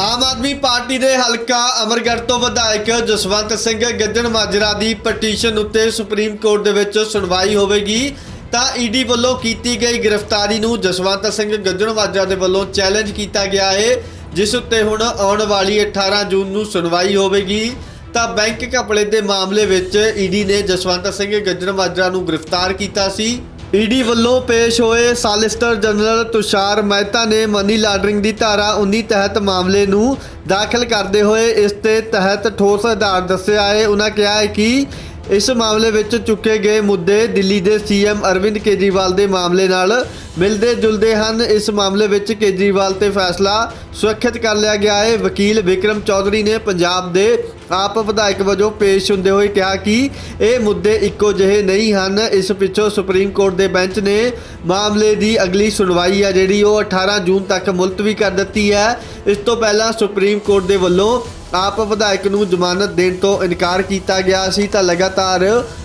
Aam Aadmi party ਦੇ ਹਲਕਾ ਅਮਰਗੜ੍ਹ ਤੋਂ ਵਿਧਾਇਕ ਜਸਵੰਤ ਸਿੰਘ ਗੱਜਣ ਮਾਜਰਾ ਦੀ ਪਟੀਸ਼ਨ ਉੱਤੇ ਸੁਪਰੀਮ ਕੋਰਟ ਦੇ ਵਿੱਚ ਸੁਣਵਾਈ ਹੋਵੇਗੀ। ਤਾਂ ਈਡੀ ਵੱਲੋਂ ਕੀਤੀ ਗਈ ਗ੍ਰਿਫਤਾਰੀ ਨੂੰ ਜਸਵੰਤ ਸਿੰਘ ਗੱਜਣ ਮਾਜਰਾ ਦੇ ਵੱਲੋਂ ਚੈਲੰਜ ਕੀਤਾ ਗਿਆ ਹੈ ਜਿਸ ਉੱਤੇ ਹੁਣ ਆਉਣ ਵਾਲੀ 18 ਜੂਨ ਨੂੰ ਸੁਣਵਾਈ ਹੋਵੇਗੀ। ਤਾਂ ਬੈਂਕ ਘਪਲੇ ਦੇ ਮਾਮਲੇ ਵਿੱਚ ਈਡੀ ਨੇ ਜਸਵੰਤ ਸਿੰਘ ਗੱਜਣ ਮਾਜਰਾ ਨੂੰ ਗ੍ਰਿਫਤਾਰ ਕੀਤਾ ਸੀ। ਈਡੀ ਵੱਲੋਂ ਪੇਸ਼ ਹੋਏ ਸਾਲਿਸਟਰ ਜਨਰਲ ਤੁਸ਼ਾਰ ਮਹਿਤਾ ਨੇ ਮਨੀ ਲਾਂਡਰਿੰਗ ਦੀ ਧਾਰਾ 19 ਤਹਿਤ ਮਾਮਲੇ ਨੂੰ ਦਾਖਲ ਕਰਦੇ ਹੋਏ ਇਸ ਦੇ ਤਹਿਤ ਠੋਸ ਆਧਾਰ ਦੱਸਿਆ ਹੈ। ਉਹਨਾਂ ਕਿਹਾ ਹੈ ਕਿ ਇਸ ਮਾਮਲੇ ਵਿੱਚ ਚੁੱਕੇ ਗਏ ਮੁੱਦੇ ਦਿੱਲੀ ਦੇ ਸੀਐਮ ਅਰਵਿੰਦ ਕੇਜਰੀਵਾਲ ਦੇ ਮਾਮਲੇ ਨਾਲ ਮਿਲਦੇ ਜੁਲਦੇ ਹਨ। ਇਸ ਮਾਮਲੇ ਵਿੱਚ ਕੇਜਰੀਵਾਲ ਤੇ ਫੈਸਲਾ ਸੁਰੱਖਿਅਤ ਕਰ ਲਿਆ ਗਿਆ ਹੈ। ਵਕੀਲ ਵਿਕਰਮ ਚੌਧਰੀ ਨੇ ਪੰਜਾਬ ਦੇ ਆਪ ਵਿਧਾਇਕ ਵਜੋਂ ਪੇਸ਼ ਹੁੰਦੇ ਹੋਏ ਕਿਹਾ ਕਿ ਇਹ ਮੁੱਦੇ ਇੱਕੋ ਜਿਹੇ ਨਹੀਂ ਹਨ। ਇਸ ਪਿੱਛੋਂ ਸੁਪਰੀਮ ਕੋਰਟ ਦੇ ਬੈਂਚ ਨੇ ਮਾਮਲੇ ਦੀ ਅਗਲੀ ਸੁਣਵਾਈ ਹੈ ਜਿਹੜੀ ਉਹ 18 ਜੂਨ ਤੱਕ ਮੁਲਤਵੀ ਕਰ ਦਿੱਤੀ ਹੈ। ਇਸ ਤੋਂ ਪਹਿਲਾਂ ਸੁਪਰੀਮ ਕੋਰਟ ਦੇ ਵੱਲੋਂ ਆਪ ਵਿਧਾਇਕ ਨੂੰ ਜ਼ਮਾਨਤ ਦੇਣ ਤੋਂ ਇਨਕਾਰ ਕੀਤਾ ਗਿਆ ਸੀ ਤਾਂ ਲਗਾਤਾਰ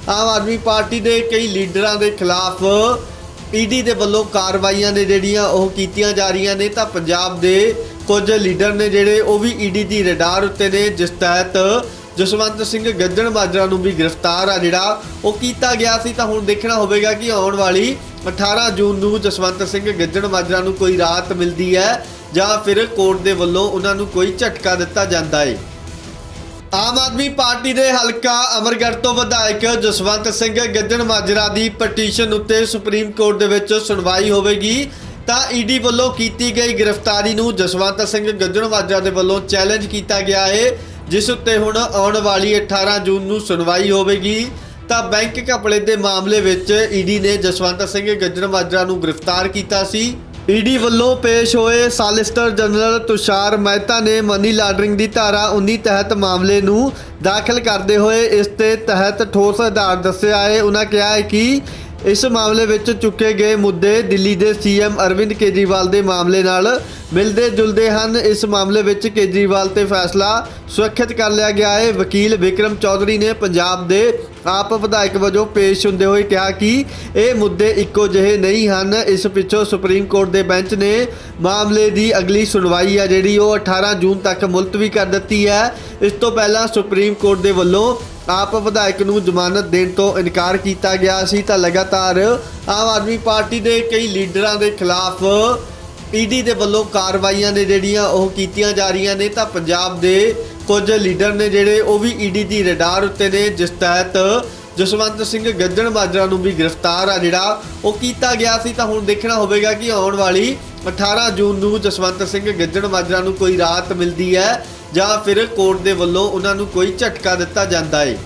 ਆਮ ਆਦਮੀ ਪਾਰਟੀ ਦੇ ਕਈ ਲੀਡਰਾਂ ਦੇ ਖਿਲਾਫ ਈਡੀ ਦੇ ਵੱਲੋਂ ਕਾਰਵਾਈਆਂ ਨੇ ਜਿਹੜੀਆਂ ਉਹ ਕੀਤੀਆਂ ਜਾ ਰਹੀਆਂ ਨੇ ਤਾਂ ਪੰਜਾਬ ਦੇ ਕੁਝ ਲੀਡਰ ਨੇ ਜਿਹੜੇ ਉਹ ਵੀ ਈਡੀ ਦੀ ਰਡਾਰ ਉੱਤੇ ਨੇ, ਜਿਸ ਤਹਿਤ ਜਸਵੰਤ ਸਿੰਘ ਗੱਜਣ ਮਾਜਰਾ ਨੂੰ ਵੀ ਗ੍ਰਿਫਤਾਰ ਆ ਜਿਹੜਾ ਉਹ ਕੀਤਾ ਗਿਆ ਸੀ। ਤਾਂ ਹੁਣ ਦੇਖਣਾ ਹੋਵੇਗਾ ਕਿ ਆਉਣ ਵਾਲੀ 18 ਜੂਨ ਨੂੰ ਜਸਵੰਤ ਸਿੰਘ ਗੱਜਣ ਮਾਜਰਾ ਨੂੰ ਕੋਈ ਰਾਹਤ ਮਿਲਦੀ ਹੈ ਜਾਂ ਫਿਰ ਕੋਰਟ ਦੇ ਵੱਲੋਂ ਉਹਨਾਂ ਨੂੰ ਕੋਈ ਝਟਕਾ ਦਿੱਤਾ ਜਾਂਦਾ ਹੈ ਆਮ ਆਦਮੀ ਪਾਰਟੀ ਦੇ ਹਲਕਾ ਅਮਰਗੜ੍ਹ ਤੋਂ ਵਿਧਾਇਕ ਜਸਵੰਤ ਸਿੰਘ ਗੱਜਣ ਮਾਜਰਾ ਦੀ ਪਟੀਸ਼ਨ ਉੱਤੇ ਸੁਪਰੀਮ ਕੋਰਟ ਦੇ ਵਿੱਚ ਸੁਣਵਾਈ ਹੋਵੇਗੀ। ਤਾਂ ਈਡੀ ਵੱਲੋਂ ਕੀਤੀ ਗਈ ਗ੍ਰਿਫਤਾਰੀ ਨੂੰ ਜਸਵੰਤ ਸਿੰਘ ਗੱਜਣ ਦੇ ਵੱਲੋਂ ਚੈਲੰਜ ਕੀਤਾ ਗਿਆ ਹੈ ਜਿਸ ਉੱਤੇ ਹੁਣ ਆਉਣ ਵਾਲੀ 18 ਜੂਨ ਨੂੰ ਸੁਣਵਾਈ ਹੋਵੇਗੀ। ਤਾਂ ਬੈਂਕ ਘਪਲੇ ਦੇ ਮਾਮਲੇ ਵਿੱਚ ਈਡੀ ਨੇ ਜਸਵੰਤ ਸਿੰਘ ਗੱਜਣ ਨੂੰ ਗ੍ਰਿਫਤਾਰ ਕੀਤਾ ਸੀ। ਈਡੀ ਵੱਲੋਂ ਪੇਸ਼ ਹੋਏ ਸਾਲਿਸਟਰ ਜਨਰਲ ਤੁਸ਼ਾਰ ਮਹਿਤਾ ਨੇ ਮਨੀ ਲਾਂਡਰਿੰਗ ਦੀ ਧਾਰਾ 19 ਤਹਿਤ ਮਾਮਲੇ ਨੂੰ ਦਾਖਲ ਕਰਦੇ ਹੋਏ ਇਸ ਦੇ ਤਹਿਤ ਠੋਸ ਆਧਾਰ ਦੱਸਿਆ ਹੈ ਉਹਨਾਂ ਕਿਹਾ ਹੈ ਕਿ ਇਸ ਮਾਮਲੇ ਵਿੱਚ ਚੁੱਕੇ ਗਏ ਮੁੱਦੇ ਦਿੱਲੀ ਦੇ ਸੀਐਮ ਅਰਵਿੰਦ ਕੇਜਰੀਵਾਲ ਦੇ ਮਾਮਲੇ ਨਾਲ ਮਿਲਦੇ ਜੁਲਦੇ ਹਨ। ਇਸ ਮਾਮਲੇ ਵਿੱਚ ਕੇਜਰੀਵਾਲ ਤੇ ਫੈਸਲਾ ਸੁਰੱਖਿਅਤ ਕਰ ਲਿਆ ਗਿਆ ਹੈ। ਵਕੀਲ ਵਿਕਰਮ ਚੌਧਰੀ ਨੇ ਪੰਜਾਬ ਦੇ ਆਪ ਵਿਧਾਇਕ ਵਜੋਂ ਪੇਸ਼ ਹੁੰਦੇ ਹੋਏ ਕਿਹਾ ਕਿ ਇਹ ਮੁੱਦੇ ਇੱਕੋ ਜਿਹੇ ਨਹੀਂ ਹਨ। ਇਸ ਪਿੱਛੋਂ ਸੁਪਰੀਮ ਕੋਰਟ ਦੇ ਬੈਂਚ ਨੇ ਮਾਮਲੇ ਦੀ ਅਗਲੀ ਸੁਣਵਾਈ ਹੈ, ਜਿਹੜੀ ਉਹ 18 ਜੂਨ ਤੱਕ ਮੁਲਤਵੀ ਕਰ ਦਿੱਤੀ ਹੈ। ਇਸ ਤੋਂ ਪਹਿਲਾਂ ਸੁਪਰੀਮ ਕੋਰਟ ਦੇ ਵੱਲੋਂ ਆਪ ਵਿਧਾਇਕ ਨੂੰ ਜ਼ਮਾਨਤ ਦੇਣ ਤੋਂ ਇਨਕਾਰ ਕੀਤਾ ਗਿਆ ਸੀ ਤਾਂ ਲਗਾਤਾਰ ਆਮ ਆਦਮੀ ਪਾਰਟੀ ਦੇ ਕਈ ਲੀਡਰਾਂ ਦੇ ਖਿਲਾਫ ਈਡੀ ਦੇ ਵੱਲੋਂ ਕਾਰਵਾਈਆਂ ਨੇ ਜਿਹੜੀਆਂ ਉਹ ਕੀਤੀਆਂ ਜਾ ਰਹੀਆਂ ਨੇ ਤਾਂ ਪੰਜਾਬ ਦੇ ਕੁਝ ਲੀਡਰ ਨੇ ਜਿਹੜੇ ਉਹ ਵੀ ਈਡੀ ਦੀ ਰਡਾਰ ਉੱਤੇ ਨੇ, ਜਿਸ ਤਹਿਤ ਜਸਵੰਤ ਸਿੰਘ ਗੱਜਣ ਮਾਜਰਾ ਨੂੰ ਵੀ ਗ੍ਰਿਫਤਾਰ ਆ ਜਿਹੜਾ ਉਹ ਕੀਤਾ ਗਿਆ ਸੀ, ਤਾਂ ਹੁਣ ਦੇਖਣਾ ਹੋਵੇਗਾ ਕਿ ਆਉਣ ਵਾਲੀ 18 ਜੂਨ ਨੂੰ ਜਸਵੰਤ ਸਿੰਘ ਗੱਜਣ ਮਾਜਰਾ ਨੂੰ ਕੋਈ ਰਾਹਤ ਮਿਲਦੀ ਹੈ ਜਾਂ ਫਿਰ ਕੋਰਟ ਦੇ ਵੱਲੋਂ ਉਹਨਾਂ ਨੂੰ ਕੋਈ ਝਟਕਾ ਦਿੱਤਾ ਜਾਂਦਾ ਹੈ।